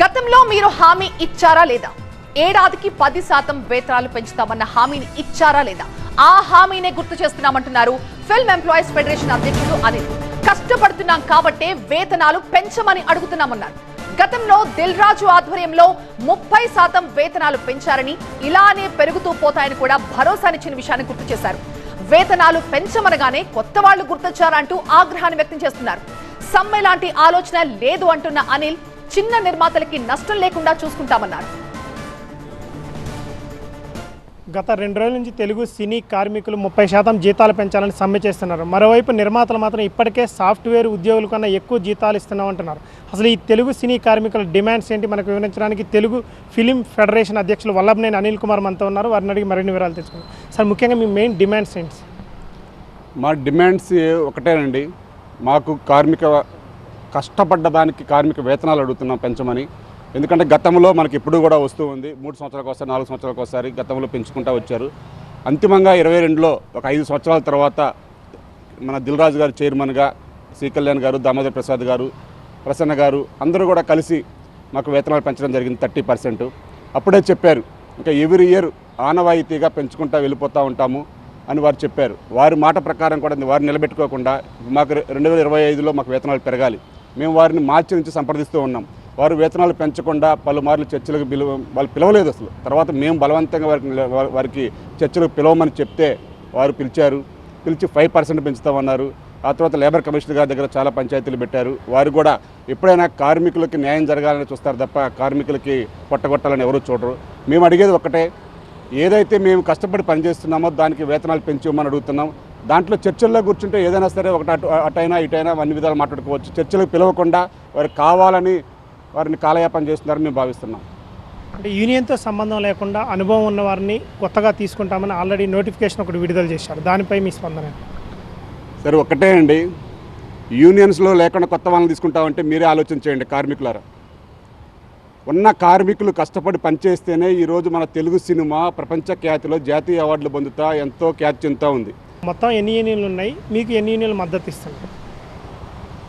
గతంలో మీరు హామీ ఇచ్చారా లేదా? ఏడాదికి పది శాతం వేతనాలు పెంచుతామన్న హామీని ఇచ్చారా లేదా? ఆ హామీనే గుర్తు చేస్తున్నామంటున్నారు ఫిల్మ్ ఎంప్లాయీస్ ఫెడరేషన్ అధ్యక్షుడు అనిల్. కష్టపడుతున్నాం కాబట్టే వేతనాలు పెంచమని అడుగుతున్నామన్నారు. గతంలో దిల్ రాజు ఆధ్వర్యంలో ముప్పై శాతం వేతనాలు పెంచారని ఇలానే పెరుగుతూ పోతాయని కూడా భరోసానిచ్చిన విషయాన్ని గుర్తు చేశారు. వేతనాలు పెంచమనగానే కొత్త వాళ్ళు గుర్తొచ్చారంటూ ఆగ్రహాన్ని వ్యక్తం చేస్తున్నారు. సమ్మె లాంటి ఆలోచన లేదు అంటున్న అనిల్ చిన్న నిర్మాతలకి నష్టం లేకుండా చూసుకుంటామన్నారు. గత రెండు రోజుల నుంచి తెలుగు సినీ కార్మికులు ముప్పై శాతం జీతాలు పెంచాలని సమ్మె చేస్తున్నారు. మరోవైపు నిర్మాతలు మాత్రం ఇప్పటికే సాఫ్ట్వేర్ ఉద్యోగుల కన్నా ఎక్కువ జీతాలు ఇస్తున్నామంటున్నారు అసలు ఈ తెలుగు సినీ కార్మికుల డిమాండ్స్ ఏంటి మనకు వివరించడానికి తెలుగు ఫిలిం ఫెడరేషన్ అధ్యక్షులు వల్లభనేని అనిల్ కుమార్ మనతో ఉన్నారు. వారిని అడిగి మరిన్ని వివరాలు తెలుసుకుందాం. సార్ ముఖ్యంగా మీ మెయిన్ డిమాండ్స్ ఏంటి? మా డిమాండ్స్ ఒకటేనండి. మాకు కార్మిక కష్టపడ్డ దానికి కార్మిక వేతనాలు అడుగుతున్నాం పెంచమని. ఎందుకంటే గతంలో మనకి ఇప్పుడు కూడా వస్తూ ఉంది. మూడు సంవత్సరాలకు ఒకసారి నాలుగు సంవత్సరాలకు ఒకసారి గతంలో పెంచుకుంటూ వచ్చారు. అంతిమంగా ఇరవై రెండులో ఒక ఐదు సంవత్సరాల తర్వాత మన దిల్రాజు గారు చైర్మన్గా శ్రీ కళ్యాణ్ గారు దామోదర్ ప్రసాద్ గారు ప్రసన్న గారు అందరూ కూడా కలిసి మాకు వేతనాలు పెంచడం జరిగింది థర్టీ పర్సెంట్. అప్పుడే చెప్పారు ఇంకా ఎవ్రీ ఇయర్ ఆనవాయితీగా పెంచుకుంటూ వెళ్ళిపోతూ ఉంటాము అని వారు చెప్పారు. వారి మాట ప్రకారం కూడా వారు నిలబెట్టుకోకుండా మాకు రెండు వేల ఇరవై ఐదులో మాకు వేతనాలు పెరగాలి. మేము వారిని మార్చి నుంచి సంప్రదిస్తూ ఉన్నాం. వారు వేతనాలు పెంచకుండా పలుమార్లు చర్చలకు పిలువ వాళ్ళు పిలవలేదు అసలు. తర్వాత మేము బలవంతంగా వారికి వారికి చర్చలకు పిలవమని చెప్తే వారు పిలిచారు. పిలిచి ఫైవ్ పర్సెంట్ పెంచుతామన్నారు. ఆ తర్వాత లేబర్ కమిషనర్ గారి దగ్గర చాలా పంచాయతీలు పెట్టారు. వారు కూడా ఎప్పుడైనా కార్మికులకి న్యాయం జరగాలని చూస్తారు తప్ప కార్మికులకి పొట్టగొట్టాలని ఎవరూ చూడరు. మేము అడిగేది ఒక్కటే ఏదైతే మేము కష్టపడి పనిచేస్తున్నామో దానికి వేతనాలు పెంచుమని అడుగుతున్నాం. దాంట్లో చర్చల్లో కూర్చుంటే ఏదైనా సరే ఒకటి అటు అటైనా ఇటైనా అన్ని విధాలు మాట్లాడుకోవచ్చు. చర్చలకు పిలవకుండా వారు కావాలని వారిని కాలయాపన చేస్తున్నారని మేము భావిస్తున్నాం. అంటే యూనియన్తో సంబంధం లేకుండా అనుభవం ఉన్న వారిని కొత్తగా తీసుకుంటామని ఆల్రెడీ నోటిఫికేషన్ ఒకటి విడుదల చేశారు. దానిపై మీ స్పందన? సరే ఒకటే అండి. యూనియన్స్లో లేకుండా కొత్త వాళ్ళని తీసుకుంటామంటే మీరే ఆలోచన చేయండి కార్మికులారా. ఉన్న కార్మికులు కష్టపడి పనిచేస్తేనే ఈరోజు మన తెలుగు సినిమా ప్రపంచ ఖ్యాతిలో జాతీయ అవార్డులు పొందుతా ఎంతో ఖ్యాతి చెందుతూ ఉంది. మొత్తం ఎన్ని యూనియన్లు ఉన్నాయి? మీకు ఎన్ని యూనియన్లు మద్దతు ఇస్తున్నారు?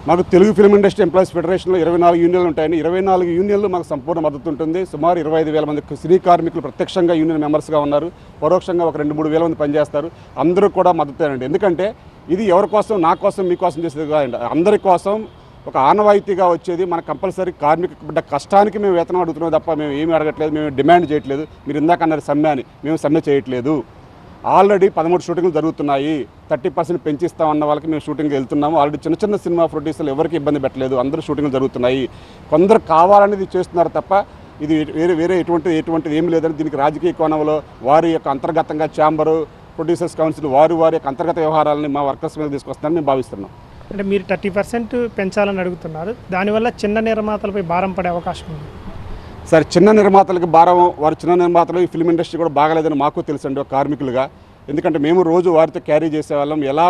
మాకు తెలుగు ఫిల్మ్ ఇండస్ట్రీ ఎంప్లాయీస్ ఫెడరేషన్లో ఇరవై నాలుగు యూనియన్లు ఉంటాయని ఇరవై నాలుగు యూనియన్లు మాకు సంపూర్ణ మద్దతు ఉంటుంది. సుమారు ఇరవై ఐదు వేల మంది స్త్రీ కార్మికులు ప్రత్యక్షంగా యూనియన్ మెంబర్స్గా ఉన్నారు. పరోక్షంగా ఒక రెండు మూడు వేల మంది పనిచేస్తారు. అందరూ కూడా మద్దతేనండి ఎందుకంటే ఇది ఎవరి కోసం నా కోసం మీకోసం చేసేది కాదండి. అందరి కోసం ఒక ఆనవాయితీగా వచ్చేది మన కంపల్సరీ కార్మిక బిడ్డ కష్టానికి మేము వేతనం అడుగుతున్నాం తప్ప మేము ఏమి అడగట్లేదు మేము డిమాండ్ చేయట్లేదు. మీరు ఇందాక అన్నారు సమ్మె అని. మేము సమ్మె చేయట్లేదు. ఆల్రెడీ పదమూడు షూటింగ్లు జరుగుతున్నాయి. థర్టీ పర్సెంట్ పెంచిస్తాం అన్న వాళ్ళకి మేము షూటింగ్ వెళ్తున్నాము. ఆల్రెడీ చిన్న చిన్న సినిమా ప్రొడ్యూసర్లు ఎవరికి ఇబ్బంది పెట్టలేదు. అందరూ షూటింగ్లు జరుగుతున్నాయి. కొందరు కావాలనేది చేస్తున్నారు తప్ప ఇది వేరే వేరే ఎటువంటి ఎటువంటిది ఏం లేదని దీనికి రాజకీయ కోణంలో వారి యొక్క అంతర్గతంగా ఛాంబరు ప్రొడ్యూసర్స్ కౌన్సిల్ వారు వారి యొక్క అంతర్గత వ్యవహారాలని మా వర్కర్స్ మీద తీసుకొస్తారని మేము భావిస్తున్నాం. అంటే మీరు థర్టీ పర్సెంట్ పెంచాలని అడుగుతున్నారు. దానివల్ల చిన్న నిర్మాతలపై భారం పడే అవకాశం ఉంది. సరే చిన్న నిర్మాతలకు భారం వారు చిన్న నిర్మాతలు ఈ ఫిల్మ్ ఇండస్ట్రీ కూడా బాగలేదని మాకు తెలుసండి ఒక కార్మికులుగా. ఎందుకంటే మేము రోజు వారితో క్యారీ చేసేవాళ్ళం. ఎలా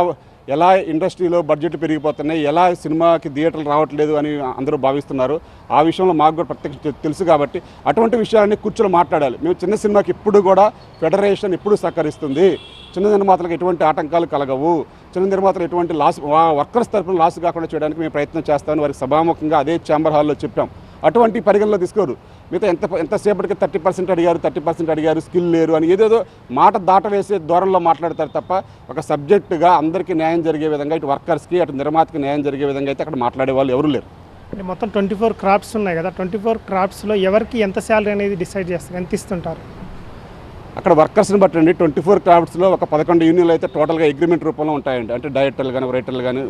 ఎలా ఇండస్ట్రీలో బడ్జెట్ పెరిగిపోతున్నాయి ఎలా సినిమాకి థియేటర్లు రావట్లేదు అని అందరూ భావిస్తున్నారు. ఆ విషయంలో మాకు కూడా ప్రత్యక్ష తెలుసు కాబట్టి అటువంటి విషయాలన్నీ కూర్చొని మాట్లాడాలి. మేము చిన్న సినిమాకి ఇప్పుడు కూడా ఫెడరేషన్ ఇప్పుడు సహకరిస్తుంది? చిన్న నిర్మాతలకు ఎటువంటి ఆటంకాలు కలగవు. చిన్న నిర్మాతలు ఎటువంటి లాస్ వర్కర్స్ తరఫున లాస్ కాకుండా చేయడానికి మేము ప్రయత్నం చేస్తామని వారికి సభాముఖంగా అదే ఛాంబర్ హాల్లో చెప్పాం. అటువంటి పరిగణలో తీసుకోరు. మిగతా ఎంత ఎంతసేపటికి థర్టీ పర్సెంట్ అడిగారు థర్టీ పర్సెంట్ అడిగారు స్కిల్ లేరు అని ఏదేదో మాట దాటవేసే ధోరణిలో మాట్లాడతారు తప్ప ఒక సబ్జెక్టుగా అందరికీ న్యాయం జరిగే విధంగా ఇటు వర్కర్స్కి అటు నిర్మాతకి న్యాయం జరిగే విధంగా అయితే అక్కడ మాట్లాడే వాళ్ళు ఎవరు లేరు. అంటే మొత్తం ట్వంటీ ఫోర్ క్రాప్స్ ఉన్నాయి కదా ట్వంటీ ఫోర్ క్రాప్స్లో ఎవరికి ఎంత శాలరీ అనేది డిసైడ్ చేస్తారు ఎంత ఇస్తుంటారు? అక్కడ వర్కర్స్ని బట్టండి. ట్వంటీ ఫోర్ క్రాఫ్ట్స్లో ఒక పదకొండు యూనియన్లు అయితే టోటల్గా అగ్రిమెంట్ రూపంలో ఉంటాయండి. అంటే డైరెక్టర్లు కానీ రైటర్లు కానీ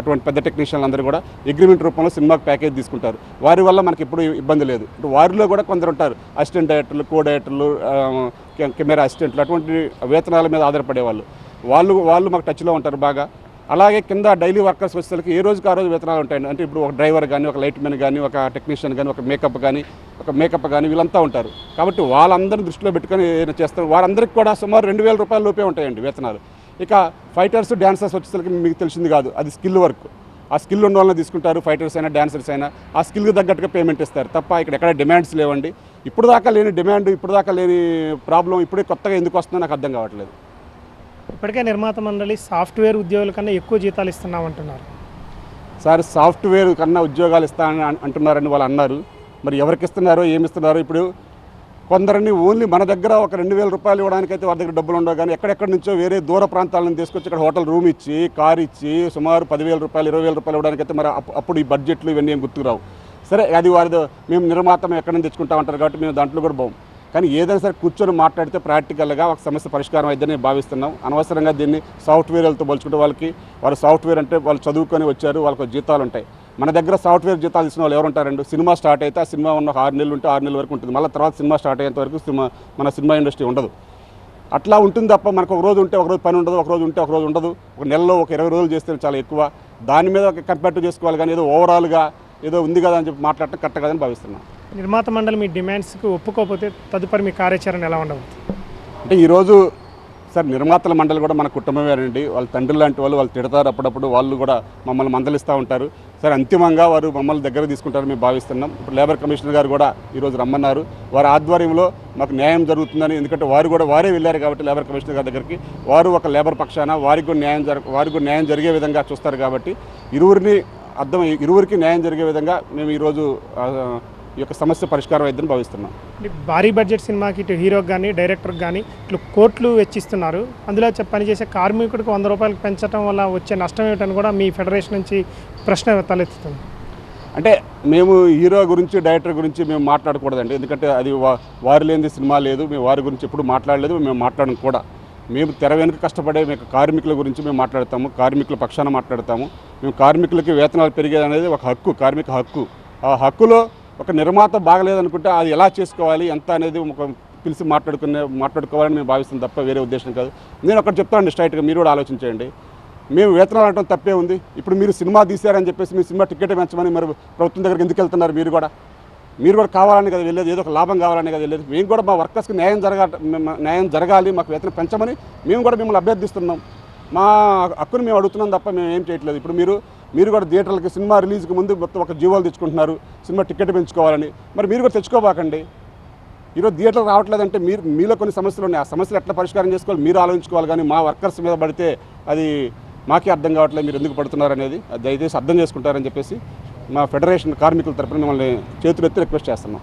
అటువంటి పెద్ద టెక్నీషియన్లు అందరూ కూడా అగ్రిమెంట్ రూపంలో సినిమాకి ప్యాకేజ్ తీసుకుంటారు. వారి వల్ల మనకి ఎప్పుడు ఇబ్బంది లేదు. వారిలో కూడా కొందరు ఉంటారు. అసిస్టెంట్ డైరెక్టర్లు కో డైరెక్టర్లు కెమెరా అసిస్టెంట్లు అటువంటి వేతనాల మీద ఆధారపడే వాళ్ళు వాళ్ళు వాళ్ళు మాకు టచ్లో ఉంటారు బాగా. అలాగే కింద డైలీ వర్కర్స్ వచ్చేసరికి ఏ రోజుకి ఆ రోజు వేతనాలు ఉంటాయండి? అంటే ఇప్పుడు ఒక డ్రైవర్ కానీ ఒక లైట్ మెన్ కానీ ఒక టెక్నీషియన్ కానీ ఒక మేకప్ కానీ ఒక మేకప్ కానీ వీళ్ళంతా ఉంటారు. కాబట్టి వాళ్ళందరిని దృష్టిలో పెట్టుకొని ఏదైనా చేస్తారు. వారందరికీ కూడా సుమారు రెండు వేల రూపాయల లోపే ఉంటాయండి వేతనాలు. ఇక ఫైటర్స్ డాన్సర్స్ వచ్చేసరికి మీకు తెలిసింది కాదు. అది స్కిల్ వర్క్. ఆ స్కిల్ ఉన్న వాళ్ళని తీసుకుంటారు ఫైటర్స్ అయినా డాన్సర్స్ అయినా. ఆ స్కిల్కి తగ్గట్టుగా పేమెంట్ ఇస్తారు. తప్ప ఇక్కడ ఎక్కడ డిమాండ్స్ లేవండి. ఇప్పుడు దాకా లేని డిమాండ్ ఇప్పుడు దాకా లేని ప్రాబ్లం ఇప్పుడే కొత్తగా ఎందుకు వస్తుందో నాకు అర్థం కావట్లేదు. ఇప్పటికే నిర్మాత మండలి సాఫ్ట్వేర్ ఉద్యోగుల కన్నా ఎక్కువ జీతాలు ఇస్తున్నామంటున్నారు సార్ సాఫ్ట్వేర్ కన్నా ఉద్యోగాలు ఇస్తానని అంటున్నారని వాళ్ళు అన్నారు. మరి ఎవరికి ఇస్తున్నారో ఏమి ఇస్తున్నారో ఇప్పుడు కొందరిని ఓన్లీ మన దగ్గర ఒక రెండు వేల రూపాయలు ఇవ్వడానికి అయితే వాళ్ళ దగ్గర డబ్బులు ఉండవు కానీ ఎక్కడెక్కడి నుంచో వేరే దూర ప్రాంతాల నుంచి తీసుకొచ్చి ఇక్కడ హోటల్ రూమ్ ఇచ్చి కార్ ఇచ్చి సుమారు పదివేల రూపాయలు ఇరవై వేల రూపాయలు ఇవ్వడానికి అయితే మరి అప్పుడు ఈ బడ్జెట్లు ఇవన్నీ ఏం గుర్తుకురావు సరే అది వారిది మేము నిర్మాతం ఎక్కడ నుంచి తెచ్చుకుంటామంటారు కాబట్టి మేము దాంట్లో కూడా బాగుం కానీ ఏదైనా సరే కూర్చొని మాట్లాడితే ప్రాక్టికల్గా ఒక సమస్య పరిష్కారం అయిద్దని భావిస్తున్నాం. అనవసరంగా దీన్ని సాఫ్ట్వేర్లతో పోల్చుకుంటే వాళ్ళకి వాళ్ళు సాఫ్ట్వేర్ అంటే వాళ్ళు చదువుకొని వచ్చారు వాళ్ళకి జీతాలు ఉంటాయి. మన దగ్గర సాఫ్ట్వేర్ జీతాలు ఇచ్చిన వాళ్ళు ఎవరు ఉంటారండి సినిమా స్టార్ట్ అయితే ఆ సినిమా ఉన్న ఆరు నెలలు ఉంటే ఆరు నెలల వరకు ఉంటుంది. మళ్ళీ తర్వాత సినిమా స్టార్ట్ అయ్యేంత వరకు సినిమా మన సినిమా ఇండస్ట్రీ ఉండదు. అట్లా ఉంటుంది తప్ప మనకు ఒక రోజు ఉంటే ఒక రోజు పని ఉండదు ఒక రోజు ఉంటే ఒక రోజు ఉండదు. ఒక నెలలో ఒక ఇరవై రోజులు చేస్తే చాలా ఎక్కువ. దాని మీద ఒక కంపేర్ చేసుకోవాలి కానీ ఏదో ఓవరాల్గా ఏదో ఉంది కదా అని చెప్పి మాట్లాడటం కరెక్ట్ కదని భావిస్తున్నాం. నిర్మాత మండలి మీ డిమాండ్స్కి ఒప్పుకోకపోతే తదుపరి మీ కార్యాచరణ ఎలా ఉండవచ్చు అంటే ఈరోజు సార్ నిర్మాతల మండలి కూడా మన కుటుంబమేనండి. వాళ్ళ తండ్రి లాంటి వాళ్ళు వాళ్ళు తిడతారు అప్పుడప్పుడు వాళ్ళు కూడా మమ్మల్ని మందలిస్తూ ఉంటారు. సార్ అంతిమంగా వారు మమ్మల్ని దగ్గర తీసుకుంటారని మేము భావిస్తున్నాం. ఇప్పుడు లేబర్ కమిషనర్ గారు కూడా ఈరోజు రమ్మన్నారు. వారి ఆధ్వర్యంలో మాకు న్యాయం జరుగుతుందని ఎందుకంటే వారు కూడా వారే వెళ్ళారు కాబట్టి లేబర్ కమిషనర్ గారి దగ్గరికి. వారు ఒక లేబర్ పక్షాన వారికి కూడా న్యాయం జరగ వారికి న్యాయం జరిగే విధంగా చూస్తారు కాబట్టి ఇరువురిని అర్థం ఇరువురికి న్యాయం జరిగే విధంగా మేము ఈరోజు ఈ యొక్క సమస్య పరిష్కారం అయిద్దని భావిస్తున్నాం. భారీ బడ్జెట్ సినిమాకి ఇటు హీరోకి కానీ డైరెక్టర్కి కానీ ఇట్లు కోట్లు వెచ్చిస్తున్నారు. అందులో పనిచేసే కార్మికుడికి వంద రూపాయలకు పెంచడం వల్ల వచ్చే నష్టం ఏమిటని కూడా మీ ఫెడరేషన్ నుంచి ప్రశ్న తలెత్తుతుంది. అంటే మేము హీరో గురించి డైరెక్టర్ గురించి మేము మాట్లాడకూడదండి. ఎందుకంటే అది వారు లేనిది సినిమా లేదు. మేము వారి గురించి ఎప్పుడు మాట్లాడలేదు. మేము మాట్లాడడం కూడా. మేము తెర వెనుక కష్టపడే మేము కార్మికుల గురించి మేము మాట్లాడతాము. కార్మికుల పక్షాన మాట్లాడతాము. మేము కార్మికులకి వేతనాలు పెరిగేది అనేది ఒక హక్కు కార్మిక హక్కు. ఆ హక్కులో ఒక నిర్మాత బాగలేదనుకుంటే అది ఎలా చేసుకోవాలి ఎంత అనేది ఒక పిలిచి మాట్లాడుకునే మాట్లాడుకోవాలని మేము భావిస్తాం తప్ప వేరే ఉద్దేశం కాదు. నేను ఒకటి చెప్తానండి స్ట్రైట్గా మీరు కూడా ఆలోచించేయండి మేము వేతనాలు అనడం తప్పే ఉంది. ఇప్పుడు మీరు సినిమా తీశారని చెప్పేసి మీ సినిమా టికెట్ పెంచమని మరి ప్రభుత్వం దగ్గరికి ఎందుకు వెళ్తున్నారు మీరు కూడా? మీరు కూడా కావాలని కదా వెళ్ళేది ఏదో ఒక లాభం కావాలని కదా వెళ్ళేది. మేము కూడా మా వర్కర్స్కి న్యాయం జరగా న్యాయం జరగాలి మాకు వేతనం పెంచమని మేము కూడా మిమ్మల్ని అభ్యర్థిస్తున్నాం. మా హక్కును మేము అడుగుతున్నాం తప్ప మేము ఏం చేయట్లేదు. ఇప్పుడు మీరు మీరు కూడా థియేటర్లకి సినిమా రిలీజ్కి ముందు మొత్తం ఒక జీవోలు తెచ్చుకుంటున్నారు సినిమా టికెట్ పెంచుకోవాలని. మరి మీరు కూడా తెచ్చుకోబాకండి ఈరోజు థియేటర్ రావట్లేదంటే మీరు మీలో కొన్ని సమస్యలు ఉన్నాయి. ఆ సమస్యలు ఎట్లా పరిష్కారం చేసుకోవాలి మీరు ఆలోచించుకోవాలి కానీ మా వర్కర్స్ మీద పడితే అది మాకే అర్థం కావట్లేదు మీరు ఎందుకు పడుతున్నారు అనేది. అది దయచేసి అర్థం చేసుకుంటారని చెప్పేసి మా ఫెడరేషన్ కార్మికుల తరపున మిమ్మల్ని చేతులెత్తి రిక్వెస్ట్ చేస్తున్నాం.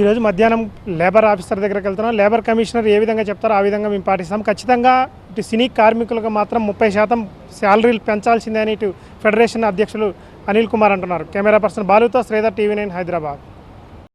ఈరోజు మధ్యాహ్నం లేబర్ ఆఫీసర్ దగ్గరికి వెళ్తున్నాం. లేబర్ కమిషనర్ ఏ విధంగా చెప్తారో ఆ విధంగా మేము పాటిస్తాం. ఖచ్చితంగా ఇటు సినీ కార్మికులకు మాత్రం ముప్పై శాతం శాలరీలు పెంచాల్సిందే అని ఇటు ఫెడరేషన్ అధ్యక్షులు అనిల్ కుమార్ అంటున్నారు. కెమెరా పర్సన్ బాలుతో శ్రీధర్ టీవీ నైన్ హైదరాబాద్.